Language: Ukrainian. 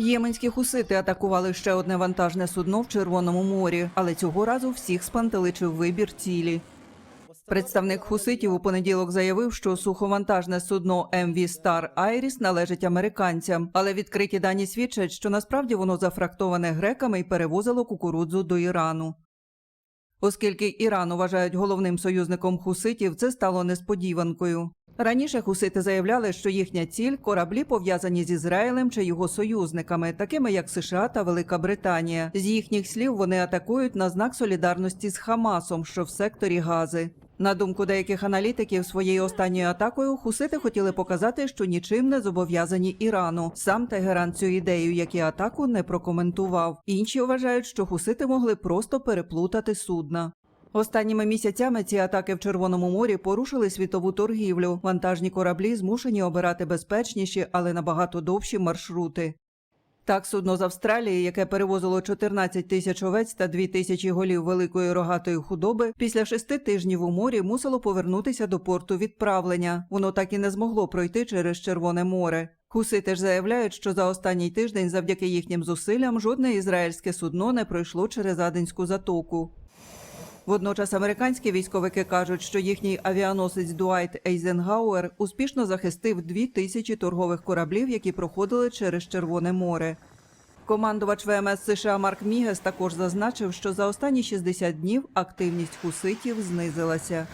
Єменські хусити атакували ще одне вантажне судно в Червоному морі, але цього разу всіх спантеличив вибір цілі. Представник хуситів у понеділок заявив, що суховантажне судно МВ Star Айріс належить американцям, але відкриті дані свідчать, що насправді воно зафрактоване греками і перевозило кукурудзу до Ірану. Оскільки Іран вважають головним союзником хуситів, це стало несподіванкою. Раніше хусити заявляли, що їхня ціль кораблі пов'язані з Ізраїлем чи його союзниками, такими як США та Велика Британія. З їхніх слів вони атакують на знак солідарності з Хамасом, що в секторі Гази. На думку деяких аналітиків, своєю останньою атакою хусити хотіли показати, що нічим не зобов'язані Ірану. Сам Тегеран цю ідею, як і атаку, не прокоментував. Інші вважають, що хусити могли просто переплутати судна. Останніми місяцями ці атаки в Червоному морі порушили світову торгівлю. Вантажні кораблі змушені обирати безпечніші, але набагато довші маршрути. Так, судно з Австралії, яке перевозило 14 тисяч овець та 2 тисячі голів великої рогатої худоби, після шести тижнів у морі мусило повернутися до порту відправлення. Воно так і не змогло пройти через Червоне море. Хусити ж заявляють, що за останній тиждень, завдяки їхнім зусиллям, жодне ізраїльське судно не пройшло через Аденську затоку. Водночас американські військовики кажуть, що їхній авіаносець Дуайт Ейзенгауер успішно захистив дві тисячі торгових кораблів, які проходили через Червоне море. Командувач ВМС США Марк Мігес також зазначив, що за останні 60 днів активність хуситів знизилася.